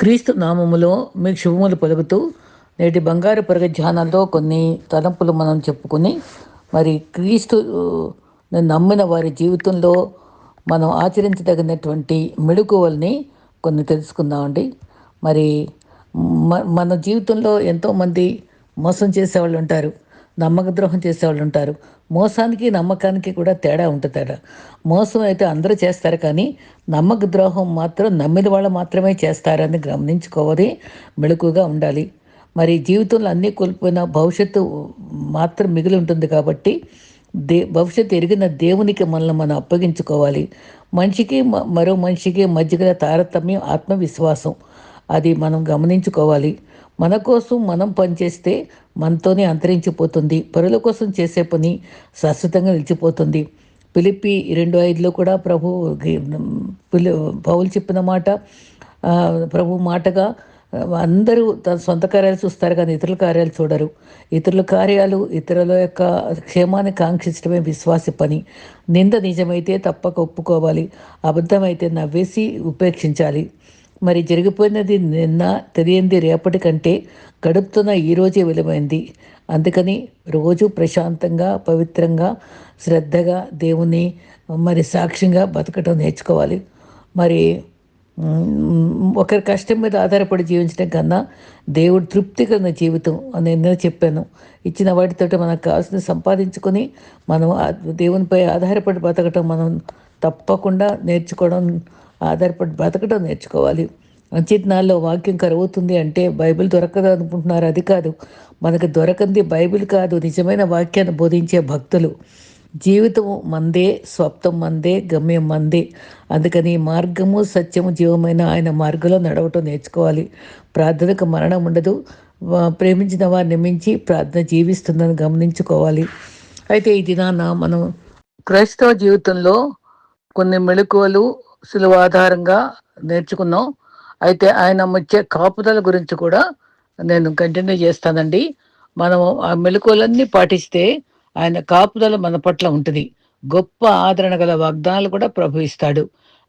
క్రీస్తు నామములో మీకు శుభములు పలుకుతూ నేటి బంగారు పరగ ధ్యానంలో కొన్ని తలంపులు మనం చెప్పుకుని మరి క్రీస్తు నమ్మిన వారి జీవితంలో మనం ఆచరించదగినటువంటి మెడుకువల్ని కొన్ని తెలుసుకుందామండి. మరి మన జీవితంలో ఎంతోమంది మోసం చేసేవాళ్ళు ఉంటారు. నమ్మక ద్రోహం చేసేవాళ్ళు ఉంటారు మోసానికి నమ్మకానికి కూడా తేడా ఉంటుంది మోసం అయితే అందరూ చేస్తారు కానీ నమ్మక ద్రోహం మాత్రం నమ్మిన వాళ్ళు మాత్రమే చేస్తారని గమనించుకోవాలి మెళుకుగా ఉండాలి. మరి జీవితంలో అన్నీ కోల్పోయిన భవిష్యత్తు మాత్రం మిగిలి ఉంటుంది కాబట్టి దే భవిష్యత్తు ఎరిగిన దేవునికి మనల్ని మనం అప్పగించుకోవాలి. మనిషికి మరో మనిషికి మధ్య తారతమ్యం ఆత్మవిశ్వాసం అది మనం గమనించుకోవాలి. మన కోసం మనం పనిచేస్తే మనతోనే అంతరించిపోతుంది. పరుల కోసం చేసే పని శాశ్వతంగా నిలిచిపోతుంది. పిలిపి రెండు ఐదులో కూడా ప్రభు పిలి పౌలు చెప్పిన మాట ప్రభు మాటగా అందరూ తన సొంత కార్యాలు చూస్తారు కానీ ఇతరుల కార్యాలు చూడరు. ఇతరుల కార్యాలు ఇతరుల యొక్క క్షేమాన్ని కాంక్షించడమే విశ్వాస పని. నింద నిజమైతే తప్పక ఒప్పుకోవాలి. అబద్ధమైతే నవ్వేసి ఉపేక్షించాలి. మరి జరిగిపోయినది నిన్న తెలియంది రేపటి కంటే గడుపుతున్న ఈరోజే విలువైంది. అందుకని రోజు ప్రశాంతంగా పవిత్రంగా శ్రద్ధగా దేవుని మరి సాక్ష్యంగా బతకటం నేర్చుకోవాలి. మరి ఒకరి కష్టం మీద ఆధారపడి జీవించడం కన్నా దేవుడు తృప్తికరమైన జీవితం అని నేను చెప్పాను. ఇచ్చిన వాటితో మనకు కావాల్సిన సంపాదించుకొని మనం దేవునిపై ఆధారపడి బతకటం మనం తప్పకుండా నేర్చుకోవడం ఆధారపడి బతకడం నేర్చుకోవాలి. అంచనాల్లో వాక్యం కరువుతుంది అంటే బైబిల్ దొరకదు అనుకుంటున్నారు. అది కాదు. మనకు దొరకంది బైబిల్ కాదు. నిజమైన వాక్యాన్ని బోధించే భక్తులు. జీవితం మందే స్వప్నం మందే గమ్యం మందే. అందుకని మార్గము సత్యము జీవమైన ఆయన మార్గంలో నడవటం నేర్చుకోవాలి. ప్రార్థనకు మరణం ఉండదు. ప్రేమించిన వారిని మించి ప్రార్థన జీవిస్తుందని గమనించుకోవాలి. అయితే ఈ దినాన మనం క్రైస్తవ జీవితంలో కొన్ని మెళుకువలు సులువు ఆధారంగా నేర్చుకున్నాం. అయితే ఆయన ముచ్చే కాపుదల గురించి కూడా నేను కంటిన్యూ చేస్తానండి. మనం ఆ మెలకువలన్నీ పాటిస్తే ఆయన కాపుదల మన పట్ల ఉంటుంది. గొప్ప ఆదరణ గల వాగ్దానాలు కూడా ప్రభవిస్తాడు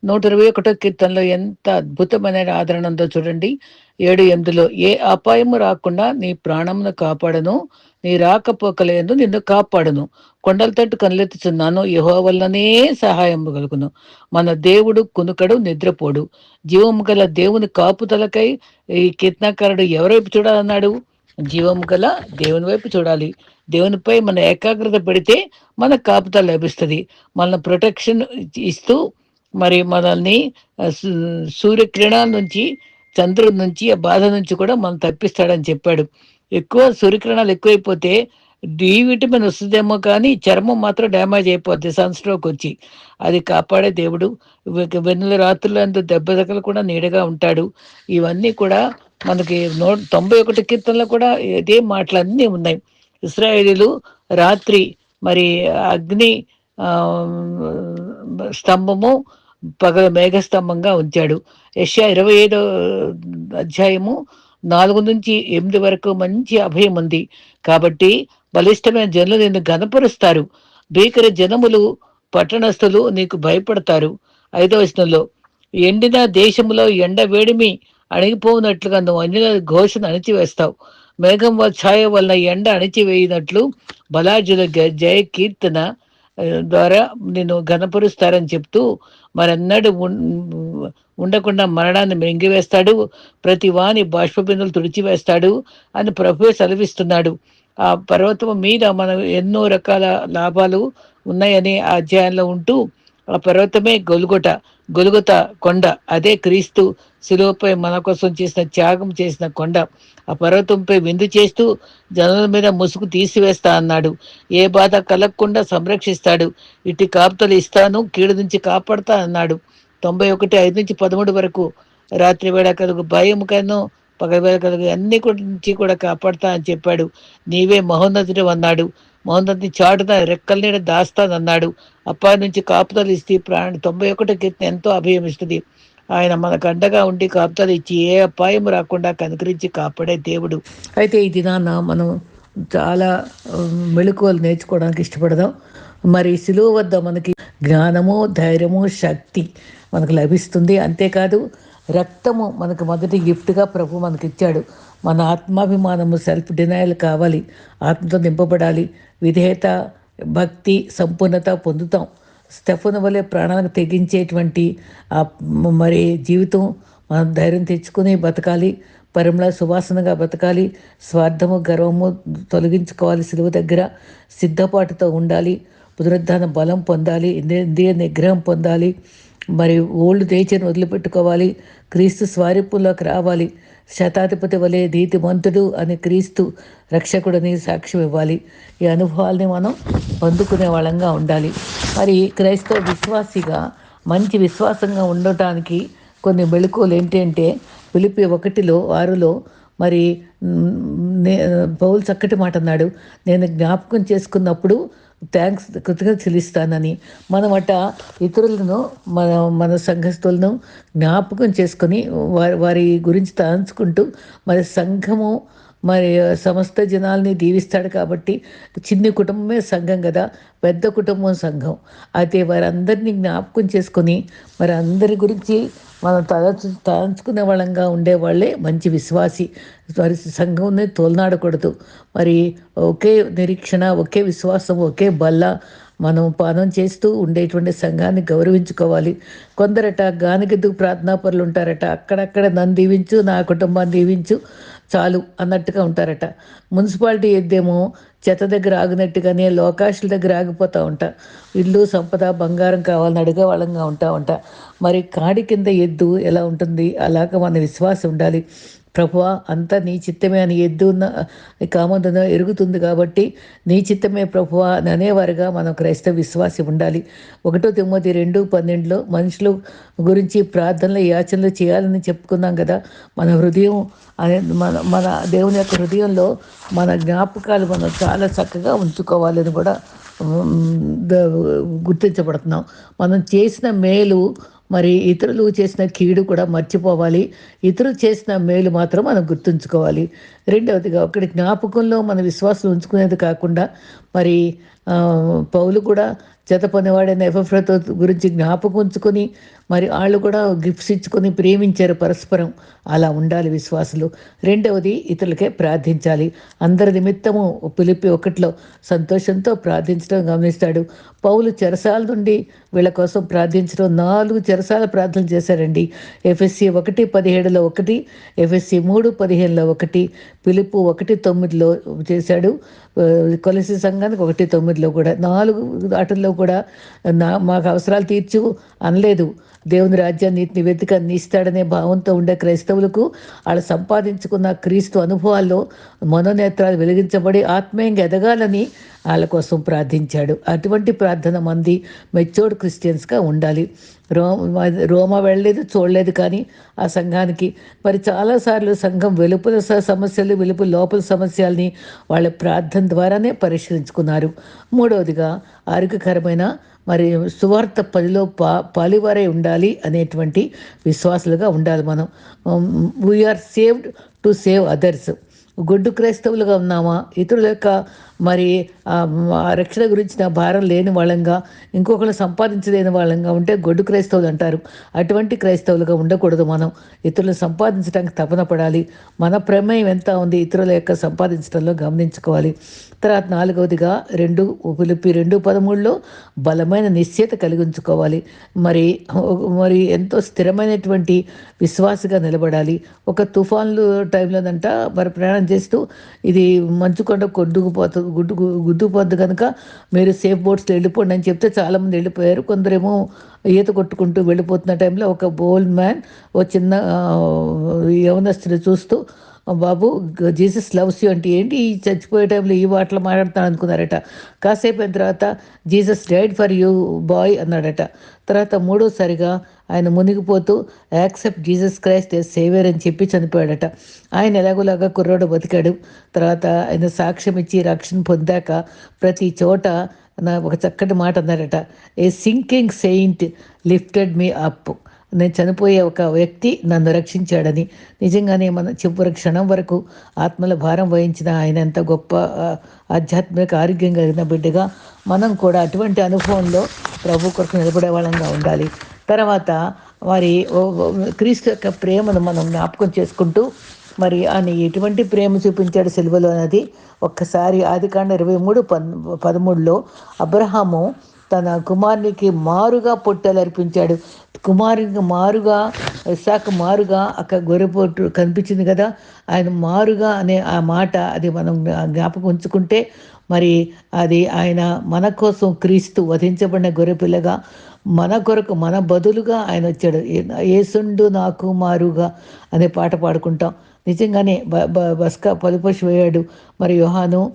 నూట ఇరవై ఒకటో కీర్తనలో ఎంత అద్భుతమైన ఆదరణ ఉందో చూడండి. ఏడు ఎనిమిదిలో ఏ అపాయము రాకుండా నీ ప్రాణమును కాపాడను నీ రాకపోకలేందు నిన్ను కాపాడును. కొండల తట్టు కనులెత్తుచున్నాను యహో వల్లనే సహాయం కలుగును. మన దేవుడు కునుకడు నిద్రపోడు. జీవము గల దేవుని కాపుదలకై ఈ కీర్తనకారుడు ఎవరైపు చూడాలన్నాడు? జీవము గల దేవుని వైపు చూడాలి. దేవునిపై మన ఏకాగ్రత పెడితే మనకు కాపుత లభిస్తుంది. మన ప్రొటెక్షన్ ఇస్తూ మరి మనల్ని సూర్యకిరణాల నుంచి చంద్రుడి నుంచి ఆ బాధ నుంచి కూడా మనం తప్పిస్తాడని చెప్పాడు. ఎక్కువ సూర్యకిరణాలు ఎక్కువైపోతే డి విటమిన్ వస్తుందేమో కానీ చర్మం మాత్రం డ్యామేజ్ అయిపోద్ది సన్ స్ట్రోక్ వచ్చి. అది కాపాడే దేవుడు. వెన్నుల అంత దెబ్బ కూడా నీడగా ఉంటాడు. ఇవన్నీ కూడా మనకి నో తొంభై ఒకటి కీర్తనలో కూడా ఇదే మాటలన్నీ ఉన్నాయి. ఇస్రాయేలీలు రాత్రి మరి అగ్ని స్తంభము పగల మేఘస్తంభంగా ఉంచాడు. యష్యా ఇరవై ఐదో అధ్యాయము నాలుగు నుంచి ఎనిమిది వరకు మంచి అభయం ఉంది. కాబట్టి బలిష్టమైన జనులు నిన్ను గనపరుస్తారు భీకర జనములు పట్టణస్థులు నీకు భయపడతారు. ఐదో వచనంలో ఎండిన దేశంలో ఎండ వేడిమి అణిగిపోనట్లుగా నువ్వు అన్యుల ఘోషను అణిచివేస్తావు. మేఘం ఛాయ వలన ఎండ అణిచివేయినట్లు బలాజుల జయ కీర్తన ద్వారా నేను ఘనపరుస్తారని చెప్తూ మరన్నడు ఉండకుండా మరణాన్ని మింగివేస్తాడు. ప్రతి వాని బాష్పబిందులు తుడిచివేస్తాడు అని ప్రభు సెలవిస్తున్నాడు. ఆ పర్వతం మీద మనం ఎన్నో రకాల లాభాలు ఉన్నాయని ఆ అధ్యాయంలో ఉంటూ ఆ పర్వతమే గొలుగొట గొలుగుత కొండ. అదే క్రీస్తు శిలువపై మన కోసం చేసిన త్యాగం చేసిన కొండ. ఆ పర్వతంపై విందు చేస్తూ జనుల మీద ముసుగు తీసివేస్తా అన్నాడు. ఏ బాధ కలగకుండా సంరక్షిస్తాడు. ఇటు కాపుతలు ఇస్తాను కీడు నుంచి కాపాడుతా అన్నాడు. తొంభై ఒకటి ఐదు నుంచి పదమూడు వరకు రాత్రి వేళ కలుగు భయం కను పగవేళ కలుగు అన్ని నుంచి కూడా కాపాడుతా అని చెప్పాడు. నీవే మహోన్నతుడు అన్నాడు. మహోన్నతి చాటున రెక్కల నీడ దాస్తానన్నాడు అప్పటి నుంచి కాపుతలు ఇస్తే ప్రాణ తొంభై ఒకటి కీర్తన ఎంతో అభయమిస్తుంది ఆయన మనకు అండగా ఉండి కాపుతలు ఇచ్చి ఏ అపాయం రాకుండా కనుకరించి కాపాడే దేవుడు. అయితే ఈ దినాన మనం చాలా మెళుకువలు నేర్చుకోవడానికి ఇష్టపడదాం. మరి సిలువ వద్ద మనకి జ్ఞానము ధైర్యము శక్తి మనకు లభిస్తుంది. అంతేకాదు రక్తము మనకు మొదటి గిఫ్ట్గా ప్రభు మనకి ఇచ్చాడు మన ఆత్మాభిమానము సెల్ఫ్ డినయల్ కావాలి. ఆత్మతో నింపబడాలి. విధేయత భక్తి సంపూర్ణత పొందుతాం. స్టెఫన్ వలె ప్రాణాలకు తెగించేటువంటి మరి జీవితం మనం ధైర్యం తెచ్చుకుని బతకాలి. పరిమళ సువాసనగా బతకాలి. స్వార్థము గర్వము తొలగించుకోవాలి సిలువ దగ్గర. సిద్ధపాటుతో ఉండాలి. పునరుద్ధాన బలం పొందాలి. ఇంద్రియ నిగ్రహం పొందాలి. మరి ఓల్డ్ నేచర్ని వదిలిపెట్టుకోవాలి క్రీస్తు స్వారిపుల్లోకి రావాలి శతాధిపతి వలె నీతిమంతుడు అని క్రీస్తు రక్షకుడని సాక్ష్యం ఇవ్వాలి. ఈ అనుభవాల్ని మనం పొందుకునే వాళ్ళంగా ఉండాలి. మరి క్రైస్తవ విశ్వాసిగా మంచి విశ్వాసంగా ఉండటానికి కొన్ని మెళుకువలు ఏంటంటే పిలిపి ఒకటిలో ఆరులో మరి నే పౌలు చక్కటి మాట అన్నాడు నేను జ్ఞాపకం చేసుకున్నప్పుడు థ్యాంక్స్ కృతజ్ఞత చెల్లిస్తానని మనం అట ఇతరులను మన మన సంఘస్థులను జ్ఞాపకం చేసుకొని వారి వారి గురించి తలంచుకుంటూ మరి సంఘము మరి సమస్త జనాల్ని దీవిస్తాడు కాబట్టి చిన్ని కుటుంబమే సంఘం కదా పెద్ద కుటుంబం సంఘం. అయితే వారందరినీ జ్ఞాపకం చేసుకొని మరి అందరి గురించి మనం తలచు తలంచుకునే వాళ్ళంగా ఉండేవాళ్ళే మంచి విశ్వాసి మరి సంఘంని తోలనాడకూడదు. మరి ఒకే నిరీక్షణ ఒకే విశ్వాసం ఒకే బల్ల మనం పానం చేస్తూ ఉండేటువంటి సంఘాన్ని గౌరవించుకోవాలి. కొందరట గానికెద్దుకు ప్రార్థనాపరులు ఉంటారట అక్కడక్కడ నన్ను దీవించు నా కుటుంబాన్ని దీవించు చాలు అన్నట్టుగా ఉంటారట. మున్సిపాలిటీ ఎద్దేమో చెత్త దగ్గర ఆగినట్టుగానే లోకాషుల దగ్గర ఆగిపోతూ ఉంటా. ఇల్లు సంపద బంగారం కావాలని అడిగే వాళ్ళంగా ఉంటా ఉంటా. మరి కాడి కింద ఎద్దు ఎలా ఉంటుంది? అలాగ మన విశ్వాసం ఉండాలి. ప్రభువ అంతా నీ చిత్తమే అని ఎద్దు ఉన్న కామందున ఎరుగుతుంది కాబట్టి నీ చిత్తమే ప్రభువ అని అనేవారుగా మనం క్రైస్తవ విశ్వాసం ఉండాలి. ఒకటో తొమ్మిది రెండు పన్నెండులో మనుషులు గురించి ప్రార్థనలు యాచనలు చేయాలని చెప్పుకున్నాం కదా మన హృదయం అనే మన మన దేవుని యొక్క హృదయంలో మన జ్ఞాపకాలు మనం చాలా చక్కగా ఉంచుకోవాలని కూడా గుర్తించబడుతున్నాం. మనం చేసిన మేలు మరి ఇతరులు చేసిన కీడు కూడా మర్చిపోవాలి. ఇతరులు చేసిన మేలు మాత్రం మనం గుర్తుంచుకోవాలి. రెండవదిగా ఒకటి జ్ఞాపకంలో మన విశ్వాసం ఉంచుకునేది కాకుండా మరి పౌలు కూడా చేత పనివాడైన ఎఫ్ఎఫ్రతో గురించి జ్ఞాపకం ఉంచుకొని మరి వాళ్ళు కూడా గిఫ్ట్స్ ఇచ్చుకొని ప్రేమించారు పరస్పరం. అలా ఉండాలి విశ్వాసులు. రెండవది ఇతరులకే ప్రార్థించాలి. అందరి నిమిత్తము పిలిపి ఒకటిలో సంతోషంతో ప్రార్థించడం గమనిస్తాడు. పౌలు చెరసాల నుండి వీళ్ళ కోసం ప్రార్థించడం నాలుగు చెరసాల ప్రార్థన చేశారండి. ఎఫ్ఎస్సి ఒకటి పదిహేడులో ఒకటి ఎఫ్ఎస్సి మూడు పదిహేనులో ఒకటి పిలుపు ఒకటి తొమ్మిదిలో చేశాడు. కొలసి సంఘానికి ఒకటి తొమ్మిదిలో కూడా. నాలుగు ఆటల్లో కూడా నా మాకు అవసరాలు తీర్చు అనలేదు. దేవుని రాజ్యాన్ని నీతిని వెతిక ఇస్తాడనే భావంతో ఉండే క్రైస్తవులకు వాళ్ళు సంపాదించుకున్న క్రీస్తు అనుభవాల్లో మనోనేత్రాలు వెలిగించబడి ఆత్మీయంగా ఎదగాలని వాళ్ళ కోసం ప్రార్థించాడు. అటువంటి ప్రార్థన మంది మెచ్యూర్డ్ క్రిస్టియన్స్గా ఉండాలి. రోమ రోమా వెళ్ళలేదు చూడలేదు కానీ ఆ సంఘానికి మరి చాలాసార్లు సంఘం వెలుపల సమస్యలు వెలుపు లోపల సమస్యల్ని వాళ్ళ ప్రార్థన ద్వారానే పరిష్కరించుకున్నారు. మూడవదిగా ఆరోగ్యకరమైన మరి సువార్త పదిలో పా పాలివారై ఉండాలి అనేటువంటి విశ్వాసులుగా ఉండాలి మనం. We are saved to save others గొడ్డు క్రైస్తవులుగా ఉన్నామా? ఇతరుల యొక్క మరి రక్షణ గురించిన భారం లేని వాళ్ళంగా ఇంకొకరు సంపాదించలేని వాళ్ళంగా ఉంటే గొడ్డు క్రైస్తవులు అంటారు. అటువంటి క్రైస్తవులుగా ఉండకూడదు మనం. ఇతరులను సంపాదించడానికి తపన పడాలి. మన ప్రమేయం ఎంత ఉంది ఇతరుల యొక్క సంపాదించడంలో గమనించుకోవాలి. తర్వాత నాలుగవదిగా రెండు పిలిపి రెండు పదమూడులో బలమైన నిశ్చయత కలిగి ఉంచుకోవాలి మరి మరి ఎంతో స్థిరమైనటువంటి విశ్వాసగా నిలబడాలి. ఒక తుఫాన్లు టైంలోనంట మరి ప్రయాణం చేస్తూ ఇది మంచుకొండ కొద్దుకుపోతుంది గుడ్డు గుద్దుకుపోద్దు కనుక మీరు సేఫ్ బోట్స్లో వెళ్ళిపోండి అని చెప్తే చాలామంది వెళ్ళిపోయారు. కొందరేమో ఈత కొట్టుకుంటూ వెళ్ళిపోతున్న టైంలో ఒక బోల్డ్ మ్యాన్ ఓ చిన్న యవనస్తుని చూస్తూ బాబు జీసస్ లవ్స్ యూ అంటే ఏంటి? ఈ చచ్చిపోయే టైంలో ఈ వాటిలో మాట్లాడతాను అనుకున్నారట. కాసేపు అయిన తర్వాత Jesus died for you boy అన్నాడట. తర్వాత మూడోసారిగా ఆయన మునిగిపోతూ accept Jesus Christ as saviour అని చెప్పి చనిపోయాడట. ఆయన ఎలాగోలాగా కుర్రోడు బతికాడు. తర్వాత ఆయన సాక్ష్యం ఇచ్చి రక్షణ పొందాక ప్రతి చోట నా ఒక చక్కటి మాట అన్నారట. A sinking saint lifted me up నేను చనిపోయే ఒక వ్యక్తి నన్ను రక్షించాడని. నిజంగానే మన చివరి క్షణం వరకు ఆత్మల భారం వహించిన ఆయన ఎంత గొప్ప ఆధ్యాత్మిక ఆరోగ్యం కలిగిన బిడ్డగా మనం కూడా అటువంటి అనుభవంలో ప్రభు కొరకు నిలబడే వాళ్ళంగా ఉండాలి. తర్వాత మరి క్రీస్తు యొక్క ప్రేమను మనం జ్ఞాపకం చేసుకుంటూ మరి ఆయన ఎటువంటి ప్రేమ చూపించాడు సెలవులో అనేది ఒక్కసారి ఆదికాండ ఇరవై మూడు పన్ పదమూడులో అబ్రహాము తన కుమారునికి మారుగా పొట్టలు అర్పించాడు. కుమారునికి మారుగా ఇస్సాకు మారుగా అక్కడ గొర్రెపోటు కనిపించింది కదా. ఆయన మారుగా అనే ఆ మాట అది మనం జ్ఞాపకం ఉంచుకుంటే మరి అది ఆయన మన కోసం క్రీస్తు వధించబడిన గొర్రెపిల్లగా మన కొరకు మన బదులుగా ఆయన వచ్చాడు. ఏసుండు నాకు మారుగా అనే పాట పాడుకుంటాం. నిజంగానే బ బ- బస్కా పలుపశు వేయాడు మరి యోహాను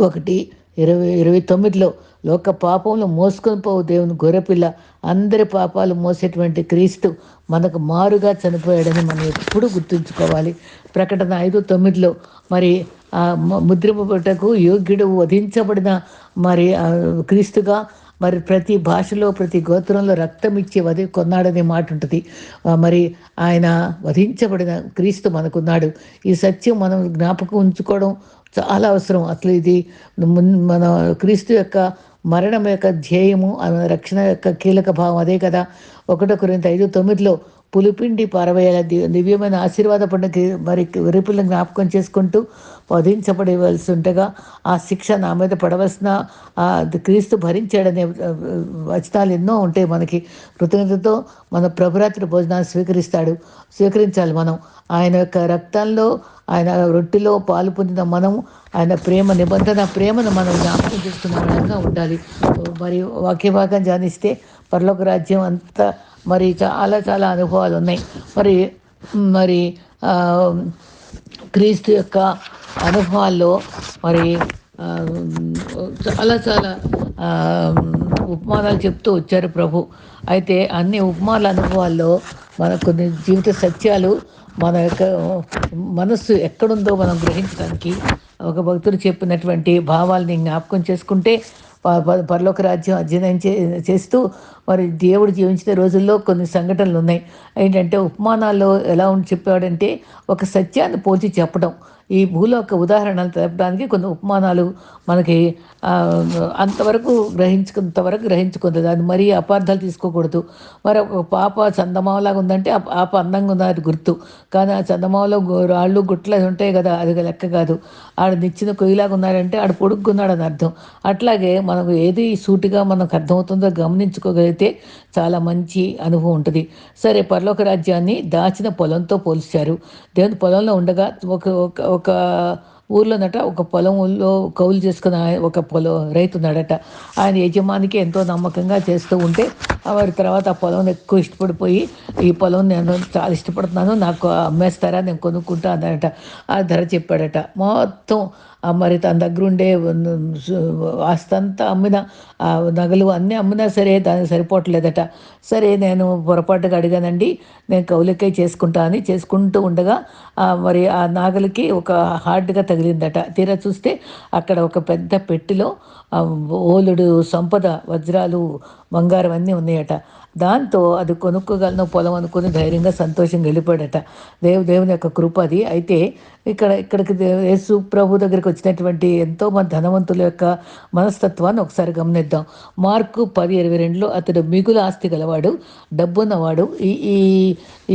ఒకటి ఇరవై ఇరవై తొమ్మిదిలో లోక పాపంలో మోసుకొని పోవు దేవుని గొర్రెపిల్ల. అందరి పాపాలు మోసేటువంటి క్రీస్తు మనకు మారుగా చనిపోయాడని మనం ఎప్పుడు గుర్తుంచుకోవాలి. ప్రకటన ఐదు తొమ్మిదిలో మరి ఆ యోగ్యుడు వధించబడిన మరి క్రీస్తుగా మరి ప్రతి భాషలో ప్రతి గోత్రంలో రక్తం ఇచ్చి వధి కొన్నాడనే మాట ఉంటుంది. మరి ఆయన వధించబడిన క్రీస్తు మనకున్నాడు. ఈ సత్యం మనం జ్ఞాపకం ఉంచుకోవడం చాలా అవసరం. అసలు ఇది మున్- మన క్రీస్తు యొక్క మరణం యొక్క ధ్యేయము రక్షణ యొక్క కీలక భావం అదే కదా. ఒకటో కొరింత ఐదు తొమ్మిదిలో పులిపిండి పారవేయాల. దివ్యమైన ఆశీర్వాద పండుగ మరి వెరుపులను జ్ఞాపకం చేసుకుంటూ వధించబడవలసి ఉండగా ఆ శిక్ష నా మీద పడవలసిన ఆ క్రీస్తు భరించాడనే వచనాలు ఎన్నో ఉంటాయి మనకి. కృతజ్ఞతతో మన ప్రభురాత్రి భోజనాన్ని స్వీకరిస్తాడు. స్వీకరించాలి మనం. ఆయన యొక్క రక్తంలో ఆయన రొట్టెలో పాలు పొందిన మనం ఆయన ప్రేమ నిబంధన ప్రేమను మనం జ్ఞాపకం చేసుకున్న విధంగా ఉండాలి. మరి వాక్య భాగం ధ్యానిస్తే పరలోక రాజ్యం అంతా మరి చాలా చాలా అనుభవాలు ఉన్నాయి. మరి మరి క్రీస్తు యొక్క అనుభవాల్లో మరి చాలా చాలా ఉపమానాలు చెప్తూ వచ్చారు ప్రభు. అయితే అన్ని ఉపమానాల అనుభవాల్లో మన కొన్ని జీవిత సత్యాలు మన యొక్క మనస్సు ఎక్కడుందో మనం గ్రహించడానికి ఒక భక్తుడు చెప్పినటువంటి భావాల్ని జ్ఞాపకం చేసుకుంటే పరలోక రాజ్యం అధ్యయనం చే చేస్తూ మరి దేవుడు జీవించిన రోజుల్లో కొన్ని సంఘటనలు ఉన్నాయి. ఏంటంటే ఉపమానాల్లో ఎలా ఉండి చెప్పాడంటే ఒక సత్యాన్ని పోల్చి చెప్పడం. ఈ భూలోక ఉదాహరణలు తెలపడానికి కొన్ని ఉపమానాలు మనకి అంతవరకు గ్రహించుకున్నంతవరకు గ్రహించుకుంది దాన్ని మరీ అపార్థాలు తీసుకోకూడదు. మరి ఒక పాప చందమామలాగా ఉందంటే ఆ పాప అందంగా ఉన్నది గుర్తు. కానీ ఆ చందమామలో రాళ్ళు గుట్లు అది ఉంటాయి కదా అది లెక్క కాదు. ఆడ నిచ్చిన కొయ్యలాగా ఉన్నాడంటే ఆడు పొడుక్కున్నాడు అని అర్థం. అట్లాగే మనకు ఏది సూటిగా మనకు అర్థమవుతుందో గమనించుకోగలిగితే చాలా మంచి అనుభవం ఉంటుంది. సరే పరలోక రాజ్యాన్ని దాచిన పొలంతో పోల్చారు. దేవుని పొలంలో ఉండగా ఒక ఒక ఒక ఊర్లోనట ఒక పొలంలో కౌలు చేసుకున్న ఒక పొలం రైతు ఉన్నాడట. ఆయన యజమానికి ఎంతో నమ్మకంగా చేస్తూ ఉంటే వారి తర్వాత ఆ పొలం ఎక్కువ ఇష్టపడిపోయి ఈ పొలం నేను చాలా ఇష్టపడుతున్నాను నాకు అమ్మేస్తారా నేను కొనుక్కుంటా అన్నట ఆ ధర చెప్పాడట. మొత్తం మరి తన దగ్గర ఉండే ఆస్తంతా అమ్మిన ఆ నగలు అన్నీ అమ్మినా సరే దానికి సరిపోవట్లేదట. సరే నేను పొరపాటుగా అడిగానండి నేను కౌలికై చేసుకుంటా అని చేసుకుంటూ ఉండగా మరి ఆ నాగలికి ఒక హార్డ్గా తగిలిందట. తీరా చూస్తే అక్కడ ఒక పెద్ద పెట్టెలో ఓలుడు సంపద వజ్రాలు బంగారం అన్నీ ఉన్నాయట. దాంతో అది కొనుక్కోగలను పొలం అనుకుని ధైర్యంగా సంతోషంగా వెళ్ళిపోయాడట. దేవు దేవుని యొక్క కృప అది. అయితే ఇక్కడ ఇక్కడికి యేసు ప్రభు దగ్గరికి వచ్చినటువంటి ఎంతో మంది ధనవంతుల యొక్క మనస్తత్వాన్ని ఒకసారి గమనిద్దాం. మార్కు పది ఇరవై రెండులో అతడు మిగులు ఆస్తి గలవాడు డబ్బున్నవాడు. ఈ ఈ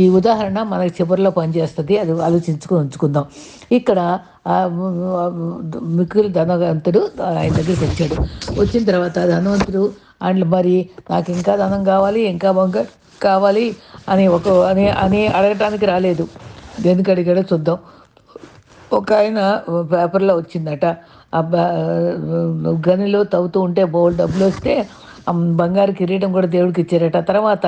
ఈ ఉదాహరణ మనకి చివరిలో పనిచేస్తుంది. అది ఆలోచించుకొని ఉంచుకుందాం. ఇక్కడ మిగులు ధనవంతుడు ఆయన దగ్గరికి వచ్చాడు. వచ్చిన తర్వాత ధనవంతుడు అండ్ మరి నాకు ఇంకా ధనం కావాలి ఇంకా బొంగ కావాలి అని ఒక అని అని అడగటానికి రాలేదు. దేనికి అడిగాడో చూద్దాం. ఒక ఆయన పేపర్లో వచ్చిందట. ఆ గనిలో తవ్వుతూ ఉంటే బోల్ డబ్బులు వస్తే బంగారు కిరీటం కూడా దేవుడికి ఇచ్చారట. తర్వాత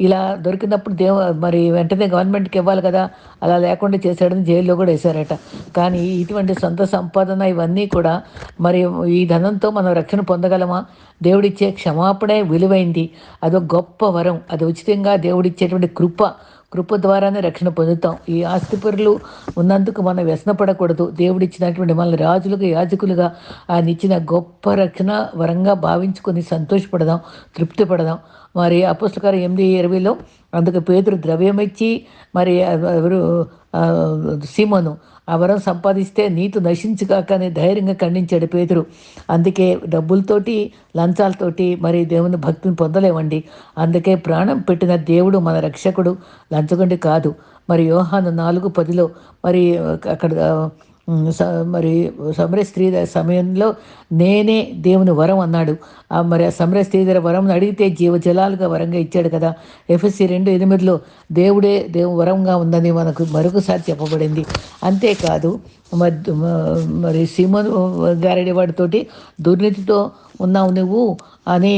ఇలా దొరికినప్పుడు దేవు మరి వెంటనే గవర్నమెంట్కి ఇవ్వాలి కదా అలా లేకుండా చేశాడని జైల్లో కూడా వేశారట. కానీ ఇటువంటి సొంత సంపాదన ఇవన్నీ కూడా మరి ఈ ధనంతో మనం రక్షణ పొందగలమా? దేవుడిచ్చే క్షమాపణే విలువైంది. అదొక గొప్ప వరం. అది ఉచితంగా దేవుడిచ్చేటువంటి కృప. కృప ద్వారానే రక్షణ పొందుతాం. ఈ ఆస్తిపరులు ఉన్నందుకు మనం వ్యసనపడకూడదు. దేవుడిచ్చినటువంటి మనల్ని రాజులుగా యాజకులుగా ఆయన ఇచ్చిన గొప్ప రక్షణ వరంగా భావించుకొని సంతోషపడదాం తృప్తి పడదాం మరి అపుస్తకాలు ఎనిమిది ఇరవైలో అందుకు పేదరు ద్రవ్యం ఇచ్చి మరి ఎవరు సీమను ఆ వరం సంపాదిస్తే నీతు నశించుగాక అని ధైర్యంగా ఖండించాడు పేదరు అందుకే డబ్బులతోటి లంచాలతోటి మరి దేవుని భక్తిని పొందలేవండి అందుకే ప్రాణం పెట్టిన దేవుడు మన రక్షకుడు లంచగొండి కాదు. మరి యోహాను నాలుగు పదిలో మరి అక్కడ మరి సమర స్త్రీ సమయంలో నేనే దేవుని వరం అన్నాడు. మరి ఆ సమర స్త్రీ దగ్గర వరం అడిగితే జీవజలాలుగా వరంగా ఇచ్చాడు కదా. ఎఫ్ఎస్సి రెండు ఎనిమిదిలో దేవుడే దేవు వరంగా ఉందని మనకు మరొకసారి చెప్పబడింది. అంతేకాదు మరి సీమన్ గారడి వాడితోటి దుర్నీతితో ఉన్నావు నువ్వు అని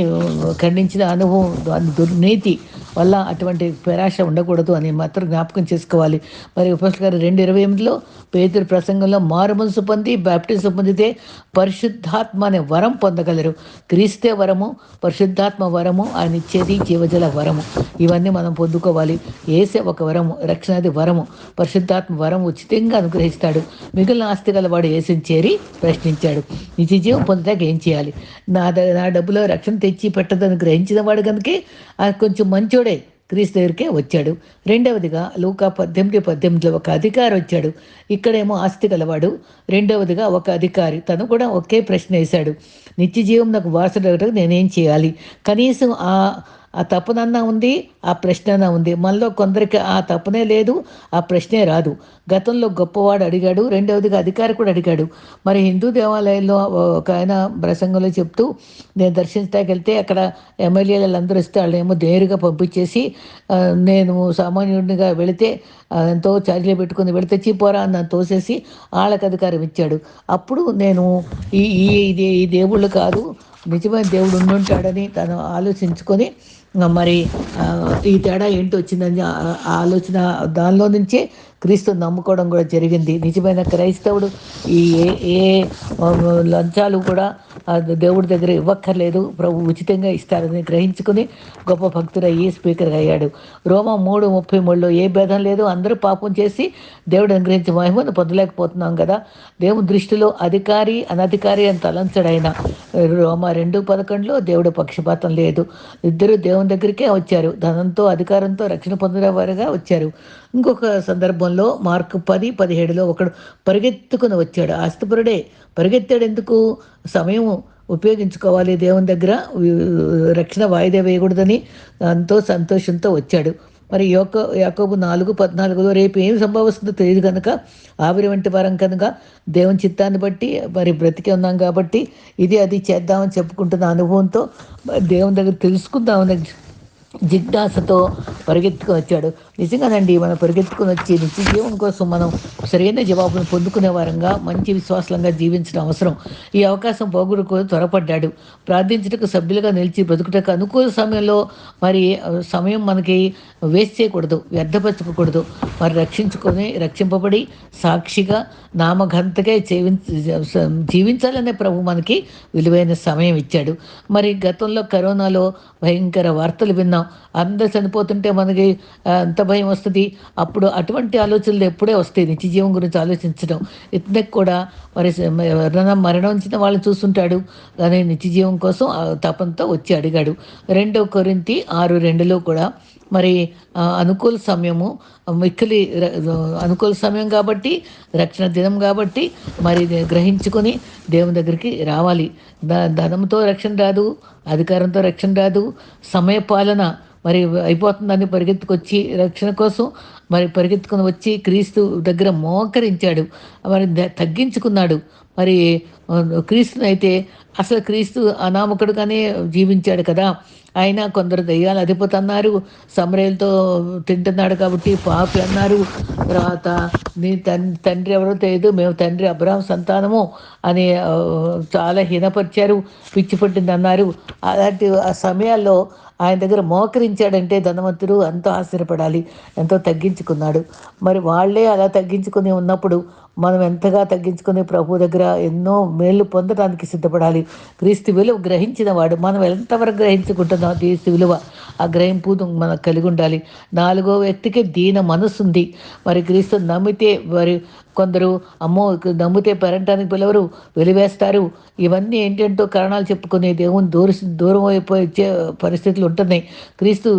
ఖండించిన అనుభవం దుర్నీతి వల్ల అటువంటి పెరాశ ఉండకూడదు అని మాత్రం జ్ఞాపకం చేసుకోవాలి. మరి ఉపస్థ గారు రెండు ఇరవై ఎనిమిదిలో పేదరి ప్రసంగంలో మారుమనసు పొంది బ్యాప్టిజం పొందితే పరిశుద్ధాత్మ అనే వరం పొందగలరు. క్రీస్తే వరము పరిశుద్ధాత్మ వరము ఆయన ఇచ్చేది జీవజల వరము. ఇవన్నీ మనం పొందుకోవాలి. ఏసే ఒక వరము రక్షణది వరము పరిశుద్ధాత్మ వరం ఉచితంగా అనుగ్రహిస్తాడు. మిగిలిన ఆస్తి గలవాడు ఏసుని చేరి ప్రశ్నించాడు. నిజ జీవం పొందడానికి ఏం చేయాలి? నా నా డబ్బులో రక్షణ తెచ్చి పెట్టదని గ్రహించిన వాడు కనుక కొంచెం మంచోడు క్రీస్తు దగ్గరికే వచ్చాడు. రెండవదిగా లూకా పద్దెనిమిది పద్దెనిమిదిలో ఒక అధికారి వచ్చాడు. ఇక్కడేమో ఆస్తి గలవాడు. రెండవదిగా ఒక అధికారి. తను కూడా ఒకే ప్రశ్న వేశాడు. నిత్య జీవం నాకు వారసుడు నేనేం చేయాలి? కనీసం ఆ ఆ తప్పునన్నా ఉంది ఆ ప్రశ్నన్నా ఉంది. మనలో కొందరికి ఆ తప్పునే లేదు ఆ ప్రశ్నే రాదు. గతంలో గొప్పవాడు అడిగాడు రెండవదిగా అధికారి కూడా అడిగాడు. మరి హిందూ దేవాలయంలో ఒక ఆయన ప్రసంగంలో చెప్తూ నేను దర్శించడానికి వెళ్తే అక్కడ ఎమ్మెల్యేలు అందరూ ఇస్తే వాళ్ళేమో నేరుగా పంపించేసి నేను సామాన్యుడిగా వెళితే ఎంతో చర్యలు పెట్టుకుని వెళితే చీపోరా అని నన్ను తోసేసి వాళ్ళకి అధికారం ఇచ్చాడు. అప్పుడు నేను ఈ ఈ దేవుళ్ళు కాదు నిజమైన దేవుడు ఉండుంటాడని తను ఆలోచించుకొని మరి ఈ తేడా ఏంటి వచ్చిందని ఆలోచన దానిలో నుంచే క్రీస్తు నమ్ముకోవడం కూడా జరిగింది. నిజమైన క్రైస్తవుడు ఈ ఏ ఏ లంచాలు కూడా దేవుడి దగ్గర ఇవ్వక్కర్లేదు. ప్రభు ఉచితంగా ఇస్తారని గ్రహించుకుని గొప్ప భక్తుడయ్యి స్పీకర్ అయ్యాడు. రోమ మూడు ముప్పై మూడులో ఏ భేదం లేదు. అందరూ పాపం చేసి దేవుడు అనుగ్రహించి మహిమను పొందలేకపోతున్నాం కదా. దేవుని దృష్టిలో అధికారి అనధికారి అని తలంచడైన రోమ రెండు పదకొండులో దేవుడు పక్షపాతం లేదు. ఇద్దరు దేవుని దగ్గరికే వచ్చారు. ధనంతో అధికారంతో రక్షణ పొందిన వారుగా వచ్చారు. ఇంకొక సందర్భంలో మార్కు పది పదిహేడులో ఒకడు పరిగెత్తుకుని వచ్చాడు. ఆస్తిపరుడే పరిగెత్తాడు. ఎందుకు? సమయం ఉపయోగించుకోవాలి దేవుని దగ్గర. రక్షణ వాయిదా వేయకూడదని ఎంతో సంతోషంతో వచ్చాడు. మరి యొక్క యాకోబు నాలుగు పద్నాలుగులో రేపు ఏం సంభవిస్తుందో తెలియదు కనుక ఆవిరి వంటి వారం కనుక దేవుని చిత్తాన్ని బట్టి మరి బ్రతికి ఉన్నాం కాబట్టి ఇది అది చేద్దామని చెప్పుకుంటున్న అనుభవంతో దేవుని దగ్గర తెలుసుకుందామని జిజ్ఞాసతో పరిగెత్తుకు వచ్చాడు. నిజంగానండి మనం పరిగెత్తుకుని వచ్చి నిత్య జీవనం కోసం మనం సరైన జవాబును పొందుకునే వారంగా మంచి విశ్వాసంగా జీవించడం అవసరం. ఈ అవకాశం పోగొడుకు త్వరపడ్డాడు. ప్రార్థించటకు సభ్యులుగా నిలిచి బ్రతుకుటకు అనుకూల సమయంలో మరి సమయం మనకి వేస్ట్ చేయకూడదు వ్యర్థపరచకూడదు. మరి రక్షించుకొని రక్షింపబడి సాక్షిగా నామఘంతగా జీవించాలనే ప్రభు మనకి విలువైన సమయం ఇచ్చాడు. మరి గతంలో కరోనాలో భయంకర వార్తలు విన్నాం. అందరు చనిపోతుంటే మనకి అంత భయం వస్తుంది. అప్పుడు అటువంటి ఆలోచనలు ఎప్పుడే వస్తాయి. నిత్య జీవం గురించి ఆలోచించడం. ఇతనికి కూడా మరి ఎవరైనా మరణించిన వాళ్ళు చూస్తుంటాడు కానీ నిత్య జీవం కోసం తపంతో వచ్చి అడిగాడు. రెండో కొరింతి ఆరు రెండులో కూడా మరి అనుకూల సమయము మిక్కిలి అనుకూల సమయం కాబట్టి రక్షణ దినం కాబట్టి మరి గ్రహించుకొని దేవుని దగ్గరికి రావాలి. ధనంతో రక్షణ రాదు అధికారంతో రక్షణ రాదు సమయపాలన మరి అయిపోతుందని పరిగెత్తుకొచ్చి రక్షణ కోసం మరి పరిగెత్తుకుని వచ్చి క్రీస్తు దగ్గర మోకరించాడు. మరి తగ్గించుకున్నాడు. మరి క్రీస్తుని అయితే అసలు క్రీస్తు అనామకుడుగానే జీవించాడు కదా. ఆయన కొందరు దయ్యాలు అధిపతి అన్నారు సమరేలతో తింటున్నాడు కాబట్టి పాపి అన్నారు. తర్వాత నీ తండ్రి ఎవరో తెలియదు మేము తండ్రి అబ్రహం సంతానము అని చాలా హీనపరిచారు పిచ్చి పట్టింది అన్నారు అలాంటి ఆ సమయాల్లో ఆయన దగ్గర మోకరించాడంటే ధనవంతుడు ఎంతో ఆశ్చర్యపడాలి ఎంతో తగ్గించుకున్నాడు. మరి వాళ్ళే అలా తగ్గించుకుని ఉన్నప్పుడు మనం ఎంతగా తగ్గించుకుని ప్రభు దగ్గర ఎన్నో మేళ్ళు పొందడానికి సిద్ధపడాలి. క్రీస్తు విలువ గ్రహించిన వాడు మనం ఎంతవరకు గ్రహించుకుంటున్నాం క్రీస్తు విలువ? ఆ గ్రహింపు మనకు కలిగి ఉండాలి. నాలుగో వ్యక్తికి దీన మనసు ఉంది మరి క్రీస్తు నమ్మితే మరి కొందరు అమ్మో నమ్మితే పెరంటానికి పిలవరు వెలివేస్తారు. ఇవన్నీ ఏంటంటో కారణాలు చెప్పుకునే దేవుని దూర దూరం అయిపోయే పరిస్థితులు ఉంటున్నాయి. క్రీస్తు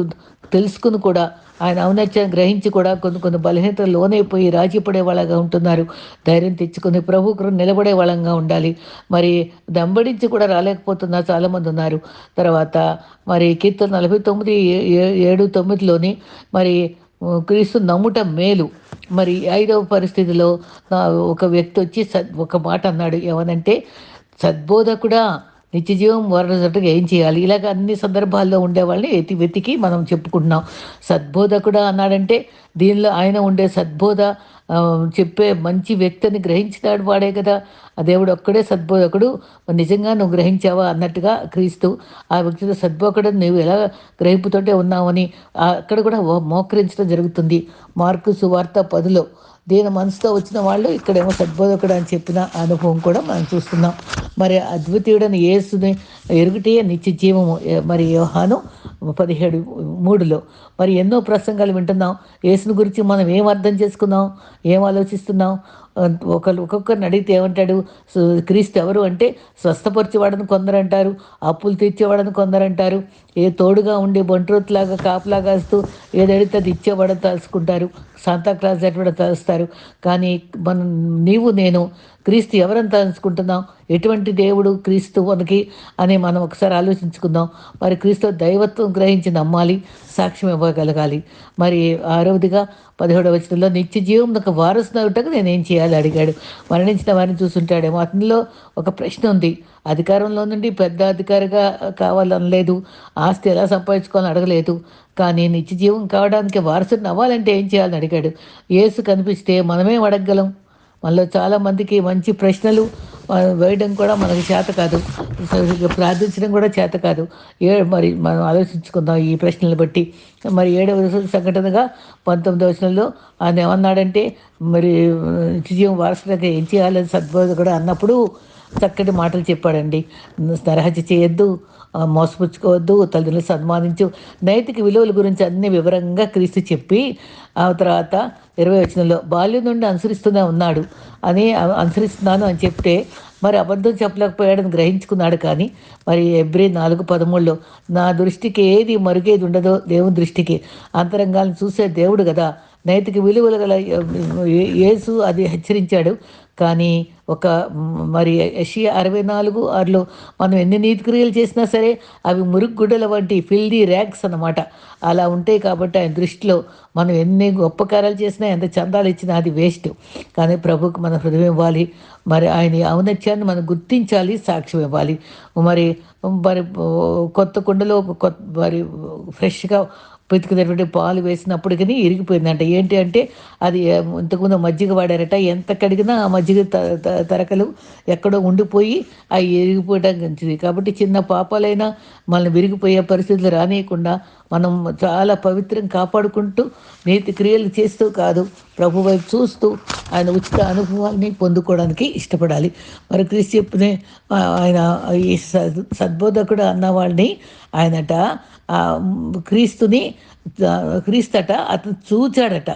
తెలుసుకుని కూడా ఆయన ఔన్నత్యాన్ని గ్రహించి కూడా కొన్ని కొన్ని బలహీనతలు లోనైపోయి రాజీపడే వాళ్ళగా ఉంటున్నారు. ధైర్యం తెచ్చుకుని ప్రభుకులు నిలబడే వాళ్ళంగా ఉండాలి. మరి దంబడించి కూడా రాలేకపోతున్నారు చాలామంది ఉన్నారు. తర్వాత మరి కీర్తన నలభై తొమ్మిది ఏ- ఏ- ఏడు తొమ్మిదిలోని మరి క్రీస్తు నమ్ముట మేలు. మరి ఐదవ పరిస్థితిలో ఒక వ్యక్తి వచ్చి సద్ ఒక మాట అన్నాడు. ఏమనంటే సద్బోధకుడా నిత్య జీవం వరదట్టుగా ఏం చేయాలి? ఇలాగ అన్ని సందర్భాల్లో ఉండేవాళ్ళని ఎతి వెతికి మనం చెప్పుకుంటున్నాం. సద్బోధకుడా అన్నాడంటే దీనిలో ఆయన ఉండే సద్బోధ చెప్పే మంచి వ్యక్తిని గ్రహించినాడు వాడే కదా. ఆ దేవుడు ఒక్కడే సద్బోధకుడు. నిజంగా నువ్వు గ్రహించావా అన్నట్టుగా క్రీస్తు ఆ వ్యక్తితో సద్బోధకుడు నువ్వు ఎలా గ్రహింపుతోటే ఉన్నావని అక్కడ కూడా మోకరించడం జరుగుతుంది. మార్కు సువార్త పదిలో దీని మనసుతో వచ్చిన వాళ్ళు ఇక్కడేమో సద్బోధకుడు అని చెప్పిన అనుభవం కూడా మనం చూస్తున్నాం. మరి అద్వితీయుడని యేసుని ఎరుగుటే నిత్య జీవము. మరి యోహాను పదిహేడు మూడులో మరి ఎన్నో ప్రసంగాలు వింటున్నాం. యేసుని గురించి మనం ఏం అర్థం చేసుకున్నాం? ఏం ఆలోచిస్తున్నాం? ఒకరు ఒక్కొక్కరిని అడిగితే ఏమంటాడు? క్రీస్తు ఎవరు? అంటే స్వస్థపరిచేవాడని కొందరంటారు అప్పులు తీర్చేవాడని కొందరంటారు ఏ తోడుగా ఉండే బంట్రోత్లాగా కాపలాగా వస్తూ ఏదడితే అది ఇచ్చేవాడని తలుసుకుంటారు శాంతా క్లాస్ అటువంటి తలుస్తారు. కానీ మనం నీవు నేను క్రీస్తు ఎవరని తలుచుకుంటున్నాం ఎటువంటి దేవుడు క్రీస్తు మనకి అని మనం ఒకసారి ఆలోచించుకుందాం. మరి క్రీస్తు దైవత్వం గ్రహించి నమ్మాలి సాక్ష్యం ఇవ్వగలగాలి. మరి ఆరవదిగా పదిహేడవ వచనంలో నిత్య జీవం ఒక వారసునగుటకు నేను ఏం చేయాలి అడిగాడు. మరణించిన వారిని చూసుంటాడేమో. అతనిలో ఒక ప్రశ్న ఉంది. అధికారంలో నుండి పెద్ద అధికారిగా కావాలనలేదు. ఆస్తి ఎలా సంపాదించుకోవాలని అడగలేదు. కానీ నిత్య జీవం కావడానికి వారసుని అవ్వాలంటే ఏం చేయాలని అడిగాడు. యేసు కనిపిస్తే మనమేం అడగగలం? మనలో చాలా మందికి మంచి ప్రశ్నలు వేయడం కూడా మనకు చేత కాదు. ప్రార్థించడం కూడా చేత కాదు. ఏ మరి మనం ఆలోచించుకుందాం ఈ ప్రశ్నలు బట్టి. మరి ఏడవ సంఘటనగా పంతొమ్మిదవ వచనంలో ఆయన ఏమన్నాడంటే మరి నిత్యజీవం వారసులకు ఏం చేయాలని సద్బోధ కూడా అన్నప్పుడు చక్కటి మాటలు చెప్పాడండి. నరహత్య చేయొద్దు మోసపుచ్చుకోవద్దు తల్లిదండ్రులు సన్మానించు. నైతిక విలువల గురించి అన్ని వివరంగా క్రీస్తు చెప్పి ఆ తర్వాత ఇరవై వచనంలో బాల్యం నుండి అనుసరిస్తూనే ఉన్నాడు. అని అనుసరిస్తున్నాను అని చెప్తే మరి అబద్ధం చెప్పలేకపోయాడని గ్రహించుకున్నాడు కానీ మరి ఎబ్రి నాలుగు పదమూడులో నా దృష్టికి ఏది మరుగేది ఉండదో దేవుని దృష్టికి. అంతరంగాలను చూసే దేవుడు కదా. నైతిక విలువలు గల యేసు అది హెచ్చరించాడు. కానీ ఒక మరి యెషయా అరవై నాలుగు ఆరులో మనం ఎన్ని నీతి క్రియలు చేసినా సరే అవి మురుగుగుడ్డల వంటి ఫిల్దీ ర్యాక్స్ అన్నమాట. అలా ఉంటాయి కాబట్టి ఆయన దృష్టిలో మనం ఎన్ని గొప్ప కార్యాలు చేసినా ఎంత చందాలు ఇచ్చినా అది వేస్ట్. కానీ ప్రభుకు మన హృదయం ఇవ్వాలి. మరి ఆయన ఔన్నత్యాన్ని మనం గుర్తించాలి సాక్ష్యం ఇవ్వాలి. మరి మరి కొత్త కుండలో ఒక కొత్త మరి ఫ్రెష్గా పితికినటువంటి పాలు వేసినప్పటికీ ఇరిగిపోయిందంట. ఏంటి అంటే అది ఇంతకుముందు మజ్జిగ వాడారట. ఎంత కడిగినా ఆ మజ్జిగ త- త- తరకలు ఎక్కడో ఉండిపోయి అవి ఇరిగిపోయడం మంచిది. కాబట్టి చిన్న పాపాలైనా మనల్ని విరిగిపోయే పరిస్థితులు రానియకుండా మనం చాలా పవిత్రం కాపాడుకుంటూ నీతి క్రియలు చేస్తూ కాదు ప్రభు వైపు చూస్తూ ఆయన ఉచిత అనుభవాన్ని పొందుకోవడానికి ఇష్టపడాలి. మరి క్రీస్తు చెప్పునే ఆయన ఈ సద్ సద్బోధకుడు అన్న వాళ్ళని ఆయనట క్రీస్తుని క్రీస్తట అతను చూచాడట.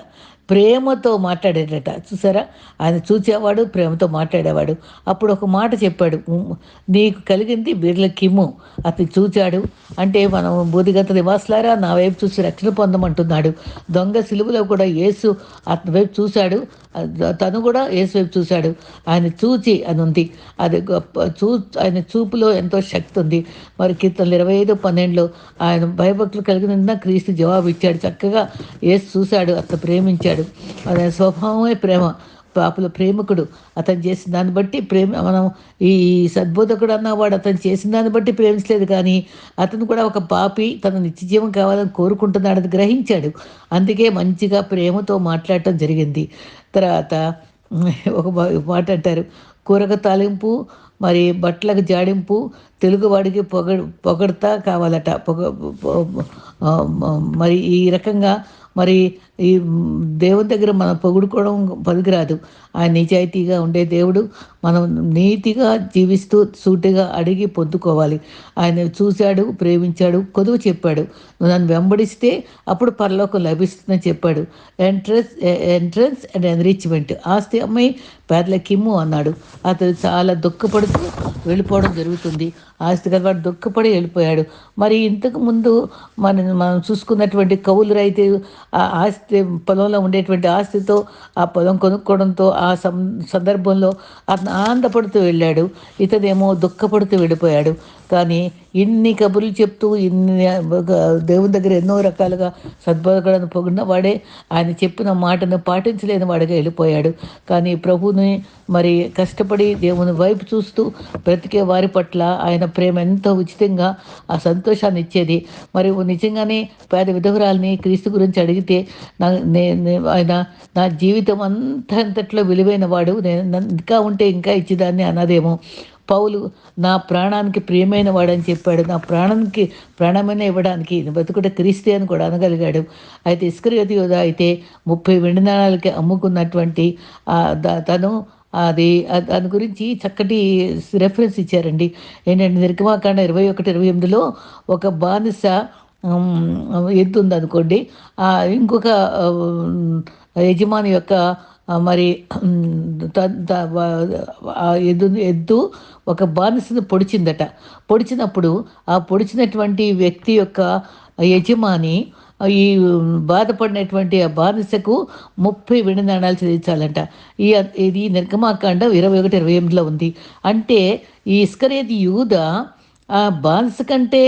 ప్రేమతో మాట్లాడేటట. చూసారా? ఆయన చూసేవాడు ప్రేమతో మాట్లాడేవాడు. అప్పుడు ఒక మాట చెప్పాడు. నీకు కలిగింది బిర్లకిమ్ము అతను చూచాడు. అంటే మనం బూదిగత నివాసులారా నా వైపు చూసి రక్షణ పొందమంటున్నాడు. దొంగ సిలువలో కూడా యేసు అతని వైపు చూశాడు. తను కూడా ఏసువైపు చూశాడు. ఆయన చూచి అని ఉంది. అది గొప్ప చూ ఆయన చూపులో ఎంతో శక్తి ఉంది. మరి కీర్తనలు ఇరవై ఐదు పన్నెండులో ఆయన భయభక్తులు కలిగిన క్రీస్తు జవాబు ఇచ్చాడు. చక్కగా ఏసు చూశాడు అతను ప్రేమించాడు. అది ఆయన స్వభావమే ప్రేమ. పాపుల ప్రేమికుడు అతను చేసిన దాన్ని బట్టి ప్రేమ మనం ఈ సద్బోధకుడు అన్నవాడు అతను చేసిన దాన్ని బట్టి ప్రేమించలేదు కానీ అతను కూడా ఒక పాపి తన నిత్యజీవం కావాలని కోరుకుంటున్నాడని గ్రహించాడు. అందుకే మంచిగా ప్రేమతో మాట్లాడటం జరిగింది. తర్వాత ఒక మాట అంటారు. కూరకు తాలింపు మరి బట్టలకు జాడింపు తెలుగువాడికి పొగ పొగడతా కావాలట. పొగ మరి ఈ రకంగా మరి ఈ దేవుని దగ్గర మనం పొగుడుకోవడం పదికిరాదు ఆయన నిజాయితీగా ఉండే దేవుడు మనం నీతిగా జీవిస్తూ సూటిగా అడిగి పొందుకోవాలి. ఆయన చూశాడు ప్రేమించాడు కొదువు చెప్పాడు. నువ్వు నన్ను వెంబడిస్తే అప్పుడు పరలోకం లభిస్తుందని చెప్పాడు. ఎంట్రన్స్ ఎంట్రన్స్ అండ్ ఎన్రిచ్మెంట్ ఆస్తి అమ్మాయి పేదలకిమ్ము అన్నాడు. అతను చాలా దుఃఖపడుతూ వెళ్ళిపోవడం జరుగుతుంది. ఆస్తి కలవాడు దుఃఖపడి వెళ్ళిపోయాడు. మరి ఇంతకు ముందు మనం మనం చూసుకున్నటువంటి కవులు రైతు ఆస్తి ఆస్తి పొలంలో ఉండేటువంటి ఆస్తితో ఆ పొలం కొనుక్కోవడంతో ఆ సం సందర్భంలో అతను ఆనందపడుతూ వెళ్ళాడు. ఇతనేమో దుఃఖపడుతూ వెళ్ళిపోయాడు కానీ ఇన్ని కబుర్లు చెప్తూ ఇన్ని దేవుని దగ్గర ఎన్నో రకాలుగా సద్భాగాలను పొగిడిన వాడే ఆయన చెప్పిన మాటను పాటించలేని వాడిగా వెళ్ళిపోయాడు. కానీ ప్రభుని మరి కష్టపడి దేవుని వైపు చూస్తూ బ్రతికే వారి పట్ల ఆయన ప్రేమ ఎంతో ఉచితంగా ఆ సంతోషాన్ని ఇచ్చేది. మరి నిజంగానే పేద విధవరాల్ని క్రీస్తు గురించి అడిగితే నా ఆయన నా జీవితం అంతా అంతట్లో విలువైన వాడు నేను ఇంకా ఉంటే ఇంకా ఇచ్చేదాన్ని అన్నదేమో. పౌలు నా ప్రాణానికి ప్రియమైన వాడని చెప్పాడు. నా ప్రాణానికి ప్రాణమైన ఇవ్వడానికి బతుకుట క్రీస్తే అని కూడా అనగలిగాడు. అయితే ఇస్కరియతి యోధ అయితే ముప్పై వెండి నాణాలకి అమ్ముకున్నటువంటి తను అది దాని గురించి చక్కటి రెఫరెన్స్ ఇచ్చారండి. ఏంటంటే నిర్గమాకాండ ఇరవై ఒకటి ఇరవై ఎనిమిదిలో ఒక బానిస ఎద్దు అనుకోండి ఇంకొక యజమాని యొక్క మరి ఎద్దు ఎద్దు ఒక బానిసను పొడిచిందట. పొడిచినప్పుడు ఆ పొడిచినటువంటి వ్యక్తి యొక్క యజమాని ఈ బాధపడినటువంటి ఆ బానిసకు ముప్పై వెండి నాణాలు చెల్లించాలంట. ఈ ఇది నిర్గమాకాండం ఇరవై ఒకటి ఇరవై ఎనిమిదిలో ఉంది. అంటే ఈ ఇస్కరేది యూద ఆ బానిస కంటే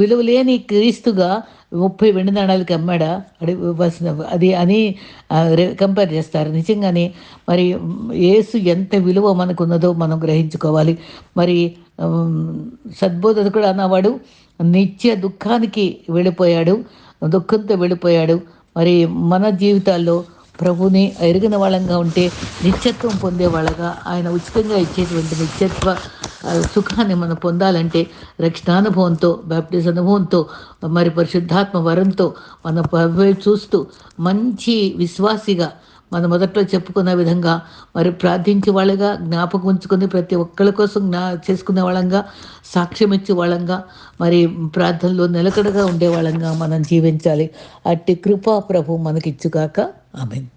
విలువలేని క్రీస్తుగా ముప్పై వెండి నాణాలకి అమ్మాడా? అడి అది అని కంపేర్ చేస్తారు. నిజంగానే మరి ఏసు ఎంత విలువ మనకు ఉన్నదో మనం గ్రహించుకోవాలి. మరి సద్బోధకుడు అన్నవాడు నిత్య దుఃఖానికి వెళ్ళిపోయాడు దుఃఖంతో వెళ్ళిపోయాడు. మరి మన జీవితాల్లో ప్రభుని ఎరిగిన వాళ్ళంగా ఉంటే నిత్యత్వం పొందే వాళ్ళగా ఆయన ఉచితంగా ఇచ్చేటువంటి నిత్యత్వ సుఖాన్ని మనం పొందాలంటే రక్షణానుభవంతో బ్యాప్టిస్ అనుభవంతో మరి పరిశుద్ధాత్మ వరంతో మన చూస్తూ మంచి విశ్వాసిగా మన మొదట్లో చెప్పుకున్న విధంగా మరి ప్రార్థించే వాళ్ళగా జ్ఞాపకం ఉంచుకొని ప్రతి ఒక్కరి కోసం జ్ఞా చేసుకునే వాళ్ళంగా సాక్ష్యం ఇచ్చే వాళ్ళంగా మరి ప్రార్థనలో నిలకడగా ఉండే వాళ్ళంగా మనం జీవించాలి. అట్టి కృపా ప్రభు మనకిచ్చుగాక. Amém.